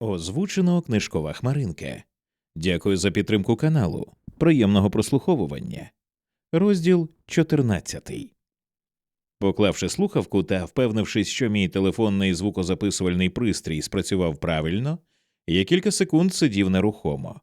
Озвучено книжкова хмаринка. Дякую за підтримку каналу. Приємного прослуховування. Розділ 14. Поклавши слухавку та впевнившись, що мій телефонний звукозаписувальний пристрій спрацював правильно, я кілька секунд сидів нерухомо.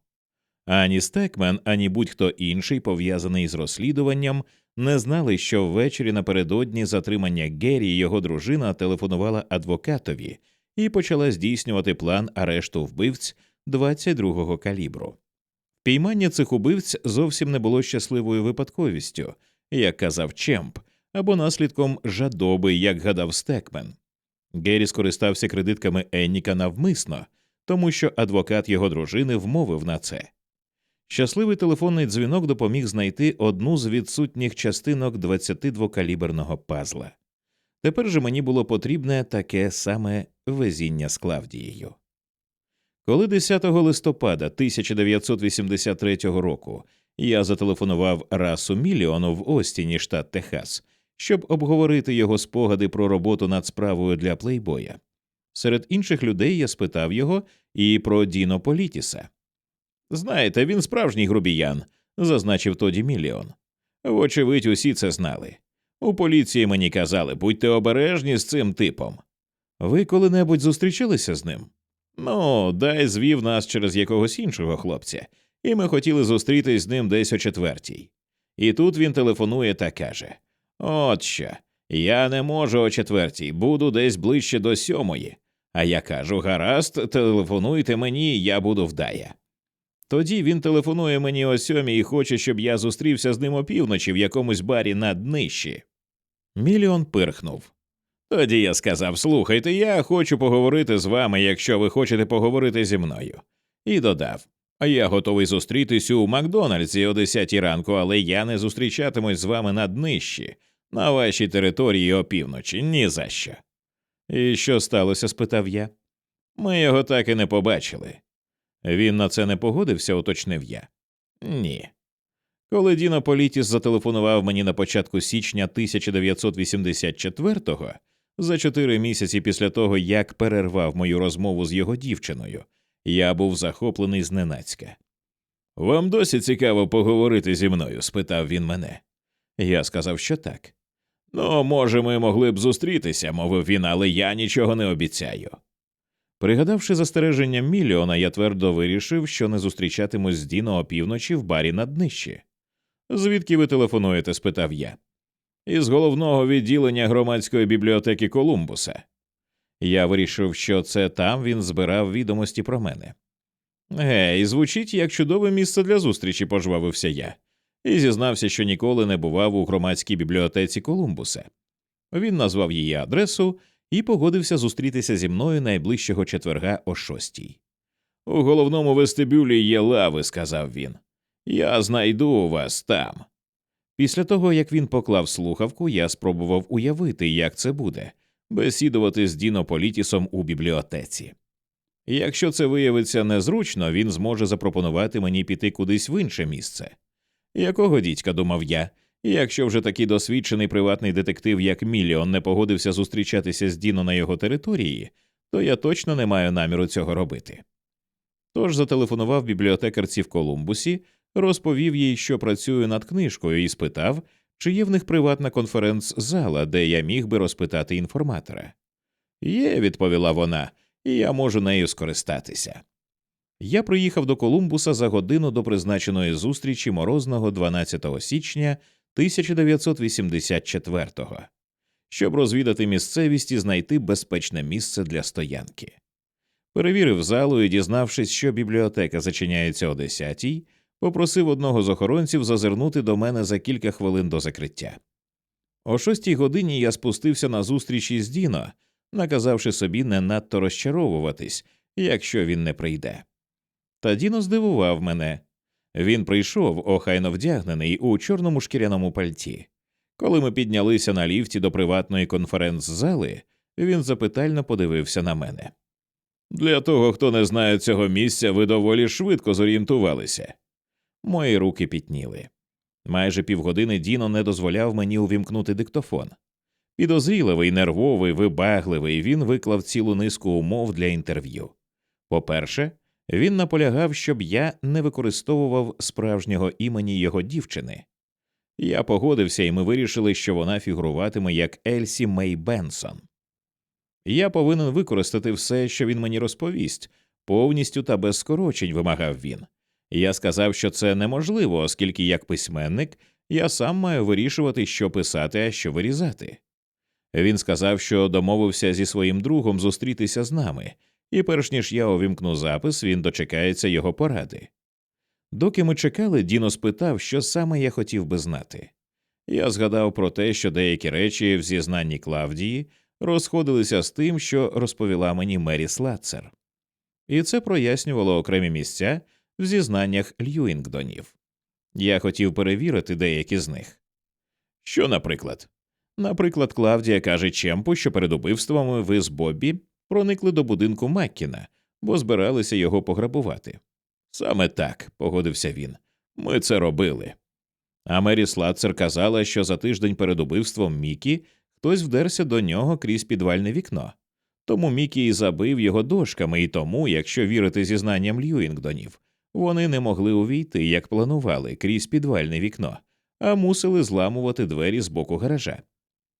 Ані Стекмен, ані будь-хто інший, пов'язаний з розслідуванням, не знали, що ввечері напередодні затримання Геррі його дружина телефонувала адвокатові і почала здійснювати план арешту вбивць 22-го калібру. Піймання цих убивць зовсім не було щасливою випадковістю, як казав Чемп, або наслідком жадоби, як гадав Стекмен. Геррі скористався кредитками Енніка навмисно, тому що адвокат його дружини вмовив на це. Щасливий телефонний дзвінок допоміг знайти одну з відсутніх частинок 22-каліберного пазла. Тепер же мені було потрібне таке саме везіння з Клавдією. Коли 10 листопада 1983 року я зателефонував расу Міліону в Остіні, штат Техас, щоб обговорити його спогади про роботу над справою для плейбоя. Серед інших людей я спитав його і про Діно Політіса. Знаєте, він справжній грубіян, зазначив тоді Міліон. Вочевидь, усі це знали. У поліції мені казали, будьте обережні з цим типом. Ви коли-небудь зустрічалися з ним? Ну, дай звів нас через якогось іншого хлопця, і ми хотіли зустрітись з ним десь о четвертій. І тут він телефонує та каже: От що, я не можу о четвертій, буду десь ближче до сьомої. А я кажу: гаразд, телефонуйте мені, я буду вдая. Тоді він телефонує мені о сьомій і хоче, щоб я зустрівся з ним опівночі в якомусь барі на днищі. Мільйон пирхнув. Тоді я сказав слухайте, я хочу поговорити з вами, якщо ви хочете поговорити зі мною. І додав а я готовий зустрітись у Макдональдсі о 10 ранку, але я не зустрічатимусь з вами на днищі, на вашій території опівночі, ні за що. І що сталося? спитав я. Ми його так і не побачили. Він на це не погодився, уточнив я. Ні. Коли Діно Політіс зателефонував мені на початку січня 1984-го, за чотири місяці після того, як перервав мою розмову з його дівчиною, я був захоплений зненацька. Вам досі цікаво поговорити зі мною? спитав він мене. Я сказав, що так. Ну, може, ми могли б зустрітися, мовив він, але я нічого не обіцяю. Пригадавши застереження Мільйона, я твердо вирішив, що не зустрічатимусь з Діно опівночі в барі на днищі. Звідки ви телефонуєте? спитав я. Із головного відділення громадської бібліотеки Колумбуса. Я вирішив, що це там він збирав відомості про мене. Гей, звучить як чудове місце для зустрічі, пожвавився я, і зізнався, що ніколи не бував у громадській бібліотеці Колумбуса. Він назвав її адресу і погодився зустрітися зі мною найближчого четверга о шостій. У головному вестибюлі є лави, сказав він. Я знайду вас там. Після того, як він поклав слухавку, я спробував уявити, як це буде бесідувати з Діно Політісом у бібліотеці. Якщо це виявиться незручно, він зможе запропонувати мені піти кудись в інше місце. Якого дідька думав я, якщо вже такий досвідчений приватний детектив, як Міліон, не погодився зустрічатися з Діно на його території, то я точно не маю наміру цього робити. Тож зателефонував бібліотекарці в Колумбусі, розповів їй, що працюю над книжкою, і спитав, чи є в них приватна конференц-зала, де я міг би розпитати інформатора. Є, відповіла вона, і я можу нею скористатися. Я приїхав до Колумбуса за годину до призначеної зустрічі морозного 12 січня 1984-го, щоб розвідати місцевість і знайти безпечне місце для стоянки. Перевірив залу і, дізнавшись, що бібліотека зачиняється о 10-й, попросив одного з охоронців зазирнути до мене за кілька хвилин до закриття. О шостій годині я спустився на зустріч із Діно, наказавши собі не надто розчаровуватись, якщо він не прийде. Та Діно здивував мене. Він прийшов, охайно вдягнений у чорному шкіряному пальті. Коли ми піднялися на ліфті до приватної конференц-зали, він запитально подивився на мене. Для того, хто не знає цього місця, ви доволі швидко зорієнтувалися. Мої руки пітніли. Майже півгодини Діно не дозволяв мені увімкнути диктофон. Підозріливий, нервовий, вибагливий, він виклав цілу низку умов для інтерв'ю. По-перше, він наполягав, щоб я не використовував справжнього імені його дівчини. Я погодився, і ми вирішили, що вона фігуруватиме як Ельсі Мей Бенсон. Я повинен використати все, що він мені розповість, повністю та без скорочень, вимагав він. Я сказав, що це неможливо, оскільки як письменник я сам маю вирішувати, що писати, а що вирізати. Він сказав, що домовився зі своїм другом зустрітися з нами, і перш ніж я увімкну запис, він дочекається його поради. Доки ми чекали, Діно спитав, що саме я хотів би знати. Я згадав про те, що деякі речі в зізнанні Клавдії розходилися з тим, що розповіла мені Мері Слацер, і це прояснювало окремі місця в зізнаннях Льюінгдонів. Я хотів перевірити деякі з них. Що, наприклад? Наприклад, Клавдія каже Чемпу, що перед убивствами ви з Боббі проникли до будинку Маккіна, бо збиралися його пограбувати. Саме так, погодився він. Ми це робили. А Мері Слацер казала, що за тиждень перед убивством Мікі хтось вдерся до нього крізь підвальне вікно. Тому Мікі і забив його дошками, і тому, якщо вірити зізнанням Льюінгдонів, вони не могли увійти, як планували, крізь підвальне вікно, а мусили зламувати двері з боку гаража.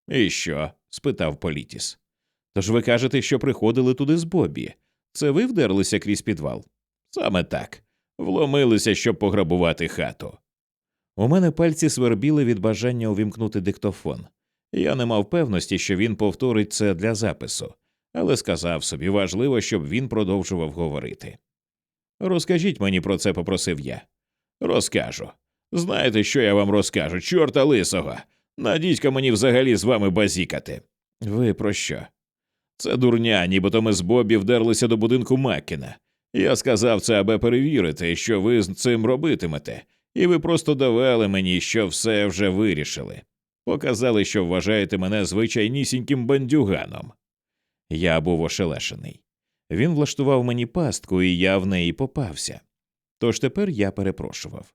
І що? спитав Політіс. Тож ви кажете, що приходили туди з Бобі. Це ви вдерлися крізь підвал? Саме так. Вломилися, щоб пограбувати хату. У мене пальці свербіли від бажання увімкнути диктофон. Я не мав певності, що він повторить це для запису, але сказав собі важливо, щоб він продовжував говорити. Розкажіть мені про це, попросив я. Розкажу. Знаєте, що я вам розкажу? Чорта лисого. Надітька мені взагалі з вами базікати. Ви про що? Це дурня, нібито ми з Бобі вдерлися до будинку Маккіна. Я сказав це, аби перевірити, що ви з цим робитимете, і ви просто довели мені, що все вже вирішили. Показали, що вважаєте мене звичайнісіньким бандюганом. Я був ошелешений. Він влаштував мені пастку, і я в неї попався. Тож тепер я перепрошував,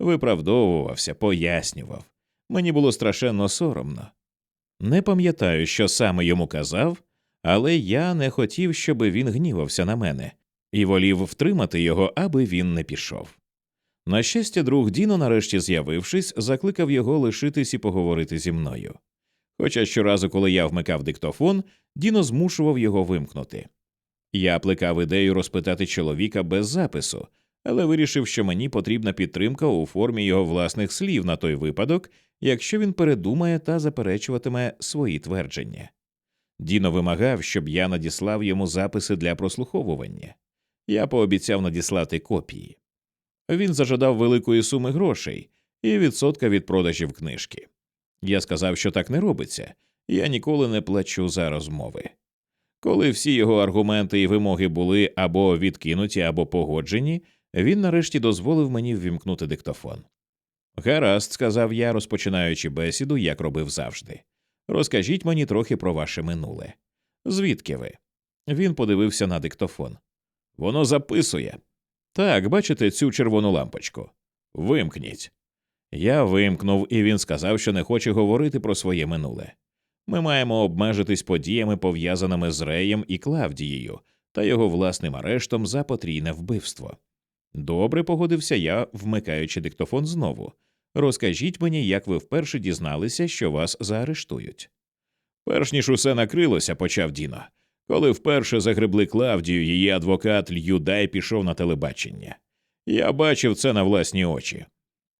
виправдовувався, пояснював. Мені було страшенно соромно. Не пам'ятаю, що саме йому казав, але я не хотів, щоб він гнівався на мене, і волів втримати його, аби він не пішов. На щастя, друг Діно, нарешті з'явившись, закликав його лишитись і поговорити зі мною. Хоча щоразу, коли я вмикав диктофон, Діно змушував його вимкнути. Я плекав ідею розпитати чоловіка без запису, але вирішив, що мені потрібна підтримка у формі його власних слів на той випадок, якщо він передумає та заперечуватиме свої твердження. Діно вимагав, щоб я надіслав йому записи для прослуховування. Я пообіцяв надіслати копії. Він зажадав великої суми грошей і відсотка від продажів книжки. Я сказав, що так не робиться, я ніколи не плачу за розмови. Коли всі його аргументи і вимоги були або відкинуті, або погоджені, він нарешті дозволив мені ввімкнути диктофон. Гаразд, сказав я, розпочинаючи бесіду, як робив завжди. Розкажіть мені трохи про ваше минуле. Звідки ви? Він подивився на диктофон. Воно записує. Так, бачите цю червону лампочку. Вимкніть. Я вимкнув, і він сказав, що не хоче говорити про своє минуле. Ми маємо обмежитись подіями, пов'язаними з Реєм і Клавдією та його власним арештом за потрійне вбивство. Добре, погодився я, вмикаючи диктофон знову. Розкажіть мені, як ви вперше дізналися, що вас заарештують. Перш ніж усе накрилося, почав Діно. Коли вперше загребли Клавдію, її адвокат Льюдай пішов на телебачення. Я бачив це на власні очі.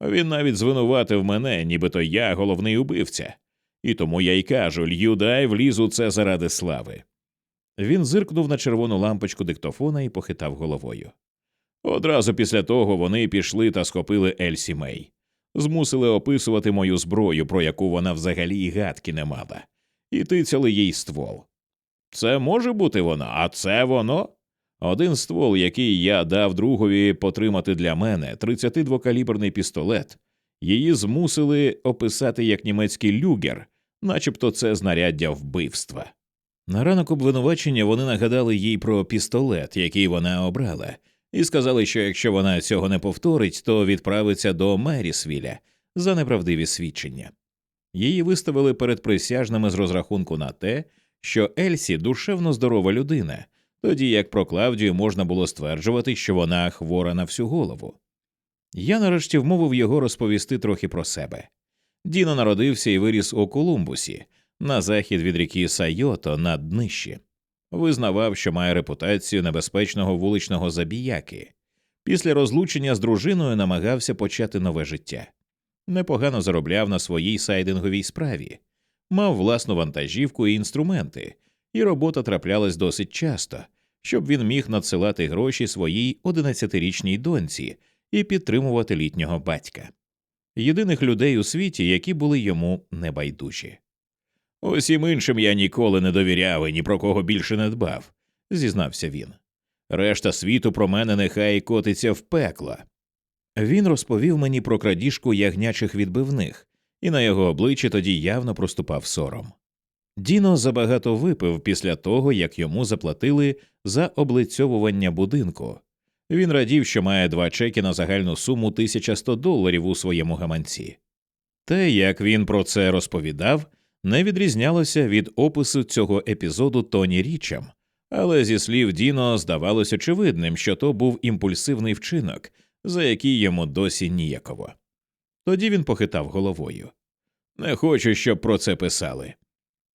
Він навіть звинуватив мене, нібито я головний убивця, і тому я й кажу Льюдай вліз у це заради слави. Він зиркнув на червону лампочку диктофона і похитав головою. Одразу після того вони пішли та схопили Ельсі Мей, змусили описувати мою зброю, про яку вона взагалі й гадки не мала, і тицяли їй ствол. Це може бути воно, а це воно. Один ствол, який я дав другові потримати для мене, 32-каліберний пістолет, її змусили описати як німецький люгер, начебто це знаряддя вбивства. На ранок обвинувачення вони нагадали їй про пістолет, який вона обрала, і сказали, що якщо вона цього не повторить, то відправиться до Мерісвіля за неправдиві свідчення. Її виставили перед присяжними з розрахунку на те, що Ельсі душевно здорова людина, тоді як про Клавдію можна було стверджувати, що вона хвора на всю голову. Я нарешті вмовив його розповісти трохи про себе. Діно народився і виріс у Колумбусі, на захід від ріки Сайото на днищі. Визнавав, що має репутацію небезпечного вуличного забіяки. Після розлучення з дружиною намагався почати нове життя. Непогано заробляв на своїй сайдинговій справі, мав власну вантажівку і інструменти, і робота траплялась досить часто, щоб він міг надсилати гроші своїй 11-річній доньці і підтримувати літнього батька єдиних людей у світі, які були йому небайдужі. Усім іншим я ніколи не довіряв і ні про кого більше не дбав, зізнався він. Решта світу про мене нехай котиться в пекло. Він розповів мені про крадіжку ягнячих відбивних, і на його обличчі тоді явно проступав сором. Діно забагато випив після того, як йому заплатили за облицьовування будинку. Він радів, що має два чеки на загальну суму 1100 доларів у своєму гаманці. Те, як він про це розповідав, не відрізнялося від опису цього епізоду Тоні Річем, але зі слів Діно здавалось очевидним, що то був імпульсивний вчинок, за який йому досі ніяково. Тоді він похитав головою. Не хочу, щоб про це писали.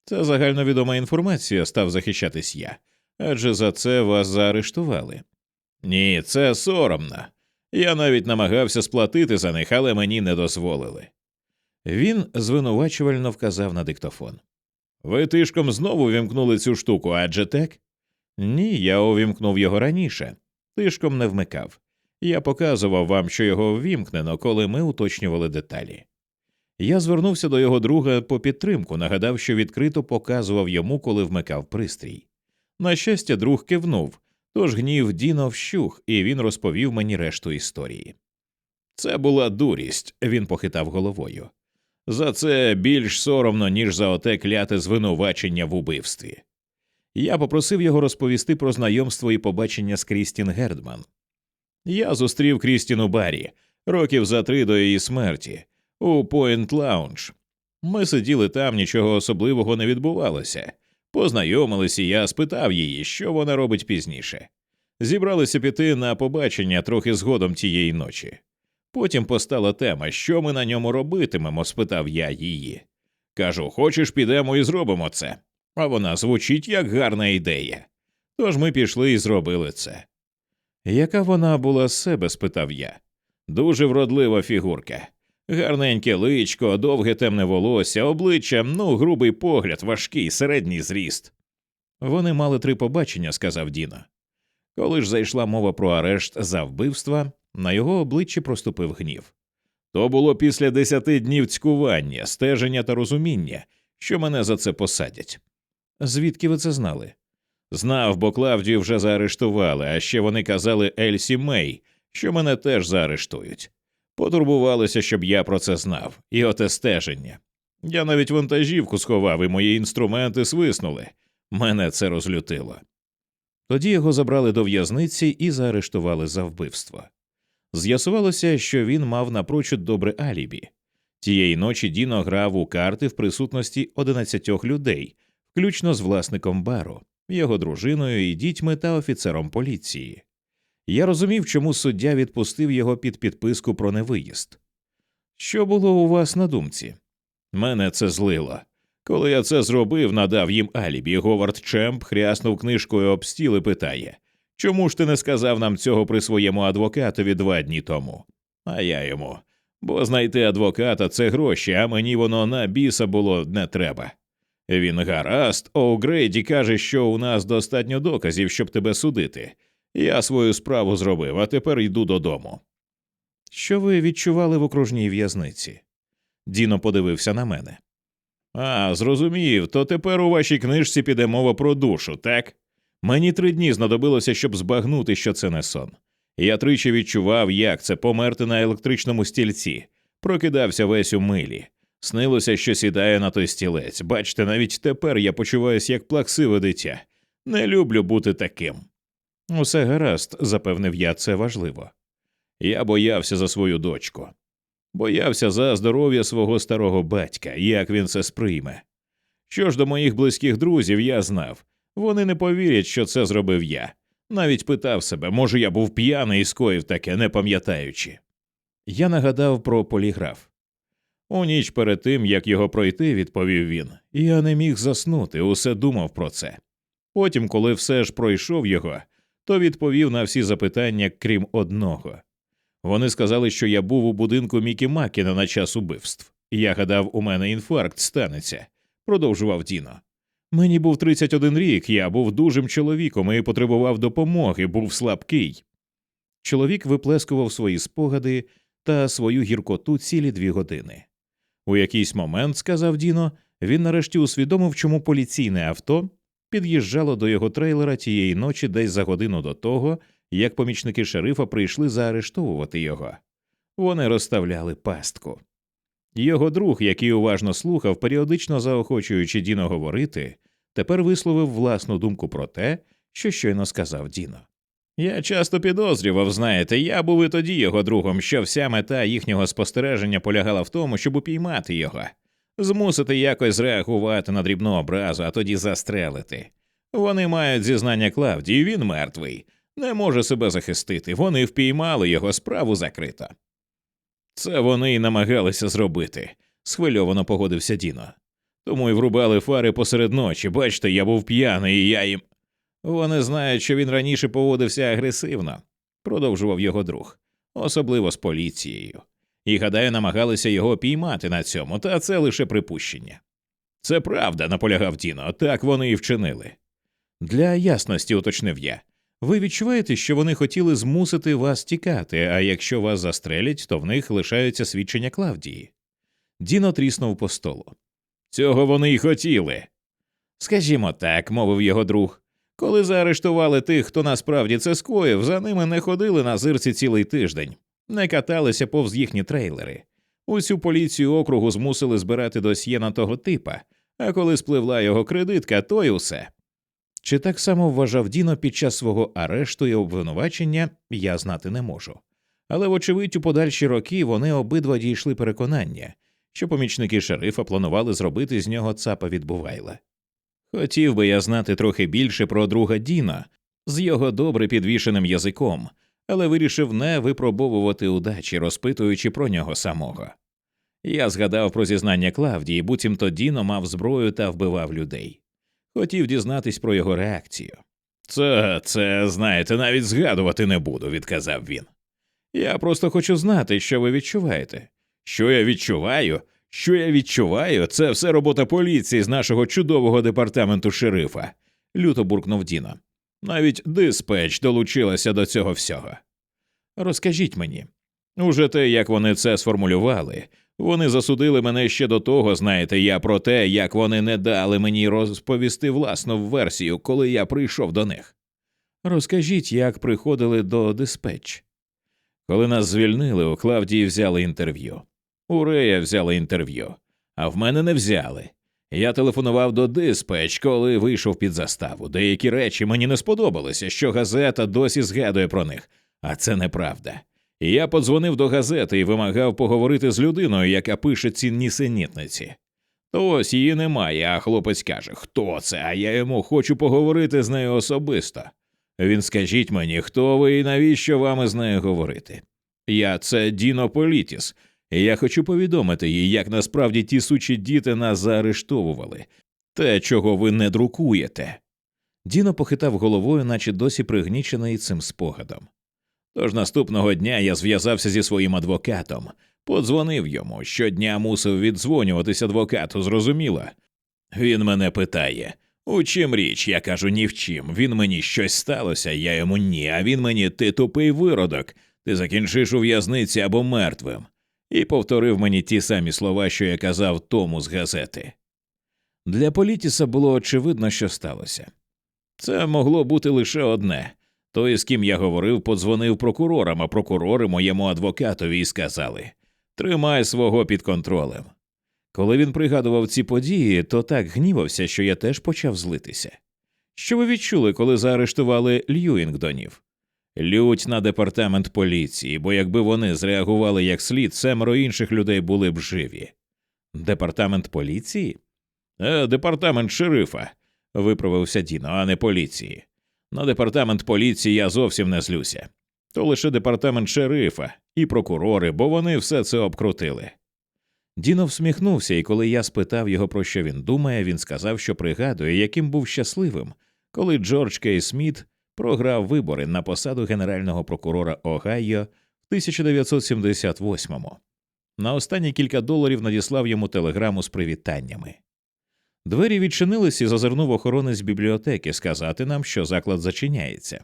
Це загальновідома інформація, став захищатись я, адже за це вас заарештували. Ні, це соромно. Я навіть намагався сплатити за них, але мені не дозволили. Він звинувачувально вказав на диктофон. Ви тишком знову вімкнули цю штуку, адже так? Ні, я увімкнув його раніше. Тишком не вмикав. Я показував вам, що його ввімкнено, коли ми уточнювали деталі. Я звернувся до його друга по підтримку, нагадав, що відкрито показував йому, коли вмикав пристрій. На щастя, друг кивнув, тож гнів Діно вщух, і він розповів мені решту історії. Це була дурість, він похитав головою. За це більш соромно, ніж за оте кляте звинувачення в убивстві. Я попросив його розповісти про знайомство і побачення з Крістін Гердман. Я зустрів Крістін у барі років за три до її смерті у Пойнт Лаунж. Ми сиділи там, нічого особливого не відбувалося. Познайомилися, я спитав її, що вона робить пізніше. Зібралися піти на побачення трохи згодом тієї ночі. Потім постала тема, що ми на ньому робитимемо, спитав я її. Кажу, хочеш, підемо і зробимо це. А вона звучить як гарна ідея. Тож ми пішли і зробили це. Яка вона була з себе? спитав я. Дуже вродлива фігурка. Гарненьке личко, довге темне волосся, обличчя, ну, грубий погляд, важкий, середній зріст. Вони мали три побачення, сказав Діно. Коли ж зайшла мова про арешт за вбивства, на його обличчі проступив гнів. То було після десяти днів цькування, стеження та розуміння, що мене за це посадять. Звідки ви це знали? Знав, бо Клавдію вже заарештували, а ще вони казали Ельсі Мей, що мене теж заарештують. Потурбувалися, щоб я про це знав, і оте стеження. Я навіть вантажівку сховав, і мої інструменти свиснули. Мене це розлютило. Тоді його забрали до в'язниці і заарештували за вбивство. З'ясувалося, що він мав напрочуд добре алібі. Тієї ночі Діно грав у карти в присутності 11 людей, включно з власником бару, його дружиною і дітьми та офіцером поліції. Я розумів, чому суддя відпустив його під підписку про невиїзд. Що було у вас на думці? Мене це злило. Коли я це зробив, надав їм алібі. Говард Чемп хряснув книжкою об стіл і питає Чому ж ти не сказав нам цього при своєму адвокатові два дні тому? А я йому. Бо знайти адвоката це гроші, а мені воно на біса було не треба. Він гаразд, О'Грейді каже, що у нас достатньо доказів, щоб тебе судити. Я свою справу зробив, а тепер йду додому. Що ви відчували в окружній в'язниці? Діно подивився на мене. А, зрозумів, то тепер у вашій книжці піде мова про душу, так? Мені три дні знадобилося, щоб збагнути, що це не сон. Я тричі відчував, як це померти на електричному стільці, прокидався весь у милі. Снилося, що сідає на той стілець. Бачите, навіть тепер я почуваюся як плаксиве дитя. Не люблю бути таким. Усе гаразд, запевнив я, це важливо. Я боявся за свою дочку, боявся за здоров'я свого старого батька, як він це сприйме. Що ж до моїх близьких друзів, я знав Вони не повірять, що це зробив я. Навіть питав себе, може, я був п'яний і скоїв таке, не пам'ятаючи. Я нагадав про поліграф. У ніч перед тим, як його пройти, відповів він, я не міг заснути, усе думав про це. Потім, коли все ж пройшов його, то відповів на всі запитання, крім одного. Вони сказали, що я був у будинку Мікі Макіна на час убивств. Я гадав, у мене інфаркт станеться, продовжував Діно. Мені був 31 рік, я був дужим чоловіком і потребував допомоги, був слабкий. Чоловік виплескував свої спогади та свою гіркоту цілі дві години. У якийсь момент, сказав Діно, він нарешті усвідомив, чому поліційне авто під'їжджало до його трейлера тієї ночі десь за годину до того, як помічники шерифа прийшли заарештовувати його. Вони розставляли пастку. Його друг, який уважно слухав, періодично заохочуючи Діно говорити, тепер висловив власну думку про те, що щойно сказав Діно. Я часто підозрював, знаєте, я був і тоді його другом, що вся мета їхнього спостереження полягала в тому, щоб упіймати його, змусити якось зреагувати на дрібну образу, а тоді застрелити. Вони мають зізнання Клавдії, він мертвий, не може себе захистити. Вони впіймали його справу закрита. Це вони й намагалися зробити, схвильовано погодився Діно. Тому й врубали фари посеред ночі. Бачите, я був п'яний, і я їм. Вони знають, що він раніше поводився агресивно, продовжував його друг, особливо з поліцією. І, гадаю, намагалися його піймати на цьому, та це лише припущення. Це правда, наполягав Діно, так вони і вчинили. Для ясності уточнив я. Ви відчуваєте, що вони хотіли змусити вас тікати, а якщо вас застрелять, то в них лишаються свідчення Клавдії. Діно тріснув по столу. Цього вони й хотіли. Скажімо так, мовив його друг. Коли заарештували тих, хто насправді це скоїв, за ними не ходили на зирці цілий тиждень, не каталися повз їхні трейлери. Усю поліцію округу змусили збирати досьє на того типа, а коли спливла його кредитка, то й усе. Чи так само вважав Діно під час свого арешту і обвинувачення, я знати не можу. Але, вочевидь, у подальші роки вони обидва дійшли переконання, що помічники шерифа планували зробити з нього цапа від Бувайла. Хотів би я знати трохи більше про друга Діна з його добре підвішеним язиком, але вирішив не випробовувати удачі, розпитуючи про нього самого. Я згадав про зізнання Клавдії, буцімто Діно мав зброю та вбивав людей. Хотів дізнатись про його реакцію. Це, це, знаєте, навіть згадувати не буду, відказав він. Я просто хочу знати, що ви відчуваєте. Що я відчуваю? Що я відчуваю, це все робота поліції з нашого чудового департаменту шерифа, люто буркнув Діно. Навіть диспетч долучилася до цього всього. Розкажіть мені. Уже те, як вони це сформулювали, вони засудили мене ще до того, знаєте, я про те, як вони не дали мені розповісти власну версію, коли я прийшов до них. Розкажіть, як приходили до диспетч. Коли нас звільнили, у Клавдії взяли інтерв'ю. У Рея взяли інтерв'ю, а в мене не взяли. Я телефонував до диспетч, коли вийшов під заставу. Деякі речі мені не сподобалися, що газета досі згадує про них, а це неправда. Я подзвонив до газети і вимагав поговорити з людиною, яка пише ці нісенітниці. То ось її немає, а хлопець каже, хто це, а я йому хочу поговорити з нею особисто. Він скажіть мені, хто ви і навіщо вам із нею говорити? Я це Діно Політіс, я хочу повідомити їй, як насправді ті сучі діти нас заарештовували, те, чого ви не друкуєте. Діно похитав головою, наче досі пригнічений цим спогадом. Тож наступного дня я зв'язався зі своїм адвокатом, подзвонив йому, щодня мусив віддзвонюватись адвокату, зрозуміло. Він мене питає у чим річ? Я кажу ні в чим. Він мені щось сталося, я йому ні, а він мені ти тупий виродок, ти закінчиш у в'язниці або мертвим. І повторив мені ті самі слова, що я казав тому з газети. Для Політіса було очевидно, що сталося. Це могло бути лише одне той, з ким я говорив, подзвонив прокурорам, а прокурори моєму адвокатові і сказали Тримай свого під контролем. Коли він пригадував ці події, то так гнівався, що я теж почав злитися. Що ви відчули, коли заарештували Льюінгдонів? Лють на департамент поліції, бо якби вони зреагували як слід, семеро інших людей були б живі. Департамент поліції? Е, Департамент шерифа. виправився Діно, а не поліції. На департамент поліції я зовсім не злюся. То лише департамент шерифа і прокурори, бо вони все це обкрутили. Діно всміхнувся, і коли я спитав його, про що він думає, він сказав, що пригадує, яким був щасливим, коли Джордж Кей Сміт програв вибори на посаду генерального прокурора Огайо в 1978-му. На останні кілька доларів надіслав йому телеграму з привітаннями. Двері відчинились і зазирнув охоронець бібліотеки сказати нам, що заклад зачиняється.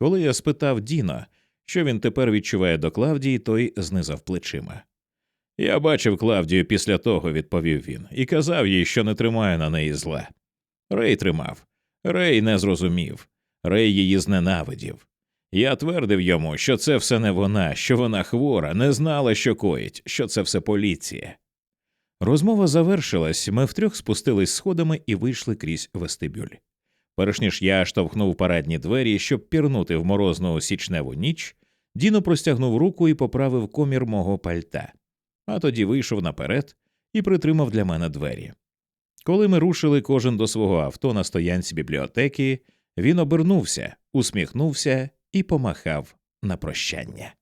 Коли я спитав Діно, що він тепер відчуває до Клавдії, той знизав плечима. Я бачив Клавдію після того, відповів він, і казав їй, що не тримає на неї зла. Рей тримав. Рей не зрозумів. Рей її зненавидів. Я твердив йому, що це все не вона, що вона хвора, не знала, що коїть, що це все поліція. Розмова завершилась, ми втрьох спустились сходами і вийшли крізь вестибюль. Перш ніж я штовхнув парадні двері, щоб пірнути в морозну січневу ніч, Діно простягнув руку і поправив комір мого пальта, а тоді вийшов наперед і притримав для мене двері. Коли ми рушили кожен до свого авто на стоянці бібліотеки, він обернувся, усміхнувся і помахав на прощання.